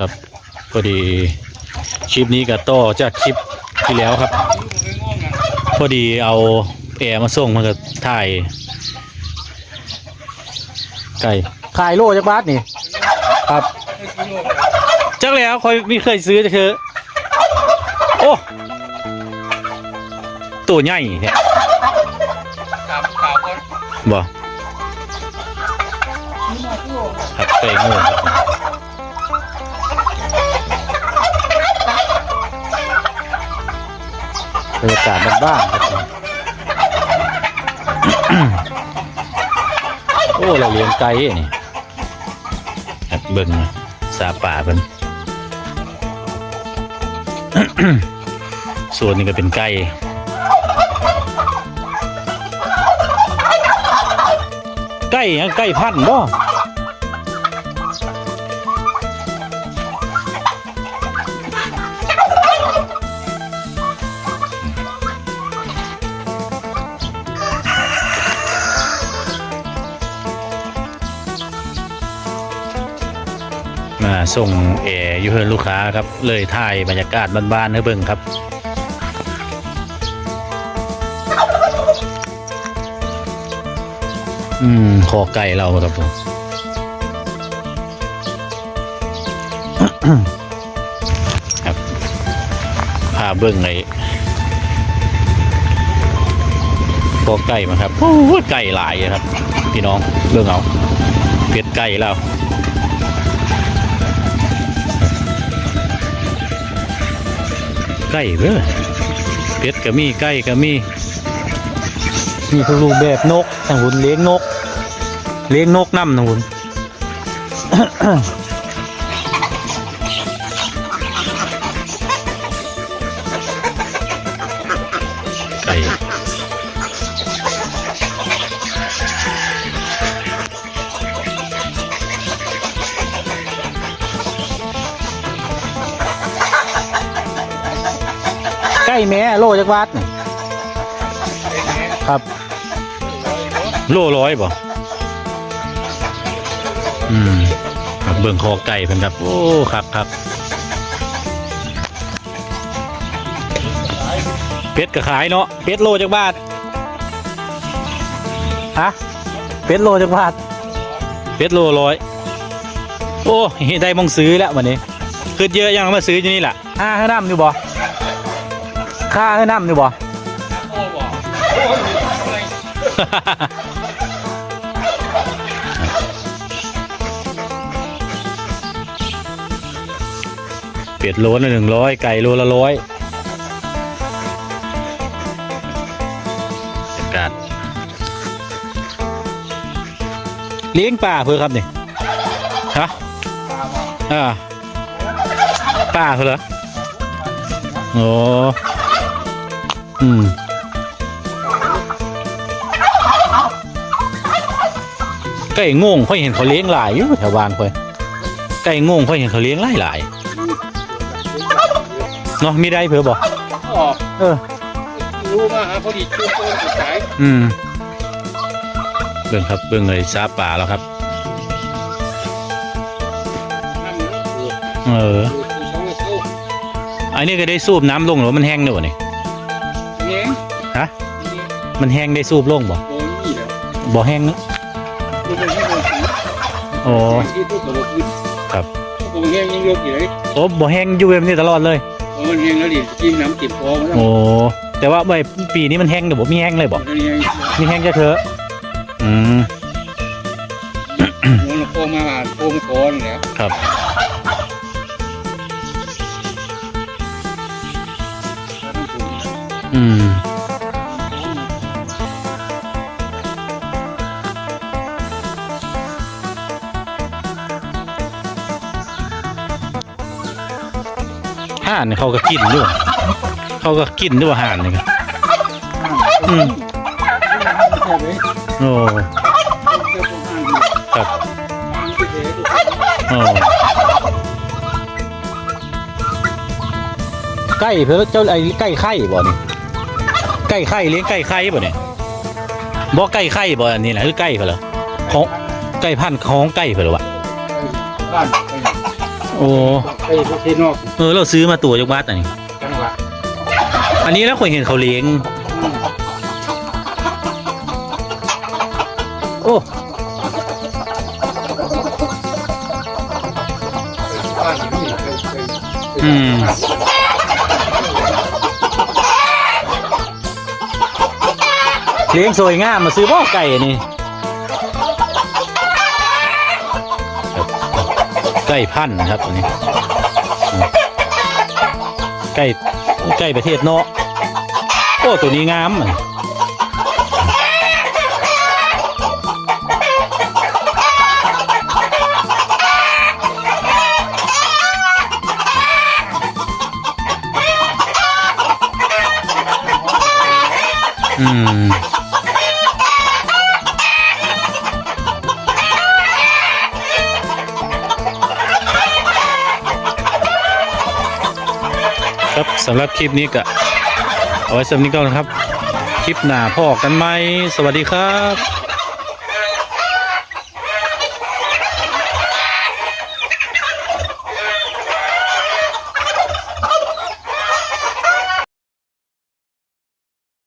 ครับพอดีคลิปนี้ก็ต่อจากคลิปที่แล้วครับ พอดีเอาแอร์มาส่งมันก็ถ่ายไก่ขายโลจากบาทนี่ ครับจักแล้วคอยไม่เคยซื้อจะคือโอ้ตัวใหญ่เนี่ยถามข่าวก่อนบ่ครับไก่โง่ครับ บรรยากาศบ้านๆครับโอ้เราเลี้ยงไก่นี่ครับเบิ่งสาป่าเพิ่นส่วนนี้ก็เป็นไก่ไก่หยังไก่พันธุ์บ่ มาส่งแอร์อยู่เฮือนลูกค้าครับ เลยถ่ายบรรยากาศบ้านๆให้เบิ่งครับอืมคอไก่เราครับผมครับพาเบิ้งไอ้คอไก่มาครับโอ้ไก่หลายครับ พี่น้องเบิ้งเอาเป็ดไก่เรา ไก่เด้อเป็ดก็มีไก่ก็มี มีทุกรูปแบบนกทางหุ่นเลี้ยงนก เลี้ยงนกน้ำทางหุ่น ไก่แม่โลจักบาทนี่ครับ โลร้อยบ่อืมครับเบิ่งคอไก่เพิ่นครับ โอ้ครับครับเป็ดก็ขายเนาะเป็ดโลจักบาทฮะเป็ดโลจักบาทเป็ดโลร้อยโอ้ได้มองซื้อแล้ววันนี้คือเยอะยังมาซื้ออยู่นี่แหละค่าให้น้ำอยู่บ่ ค่าให้น้ำอยู่บ่ โอ้บอกโอ้ยอะไรเป็ดโลละหนึ่งร้อยไก่โลละร้อยอากาศเลี้ยงปลาเพื่อครับนี่ฮะอ่าปลาเพื่อเหรอโอ้ อืมไก่โง่งค่อยเห็นเขาเลี้ยงหลายอยู่แถวบ้านค่อยไก่โง่งค่อยเห็นเขาเลี้ยงหลายหลายๆเนาะมีได้เผื่อบอกออกเออรู้มาหาพอดีช่วงต้นสายอืมเบิ่งครับเบิ่งเลยซาป่าแล้วครับน้ำเนื้อเกือบเออเกือบสองเท่าอันนี้ก็ได้สูบน้ำลงหรือว่ามันแห้งด้วยวะนี่เงี้ยฮะ มันแห้งได้สูบลงบ่โอ้ยนี่แหละบ่แห้งเนอะมันเป็นที่โดนสีโอ้ที่ตู้กับรถขึ้นครับผมเงี้ยยังยกอยู่เลยโอ้บ่แห้งอยู่แบบนี้ตลอดเลย โอ้ยเงี้ยแล้วดิจิ้มน้ำติดคอมาแล้วโอ้แต่ว่าใบปีนี้มันแห้งหรือบ่มีแห้งเลยบ่แล้วเนี่ยมีแห้งจะเถอะอืมหัวเราโค้งมาโค้งคอนี่แหละครับ ห่านนี่เขาก็กินด้วยเขาก็กินด้วยห่านนี่ครับอืมแค่ไหนโอ้ครับโอ้ไก่เพื่อเจ้าไอ้ไก่ไข่บ่นี่ไก่ไข่เลี้ยงไก่ไข่บ่เนี่ยบ่ไก่ไข่บ่อันนี้แหละคือไก่เพื่อเหรอของไก่พันธุ์ของไก่เพื่อเหรอวะบ้าน โโอ้ไปประเทศนอกเออเราซื้อมาตัวจักบาทอันนี้จังหวะอันนี้แล้วคนเห็นเขาเลี้ยง โอ้บ้านนี่เคยเคยอืมเลี้ยงสวยงามมาซื้อบ่อไก่นี่ค รับไก่พันนะครับตัวนี้อืมไก่ไก่ประเทศเนอกโอ้ตัวนี้งามอะอืม ครับสำหรับคลิปนี้ก็เอาไว้สำหรับนี้ก่อนนะครับ คลิปหน้าพอกันไหมสวัสดีครับ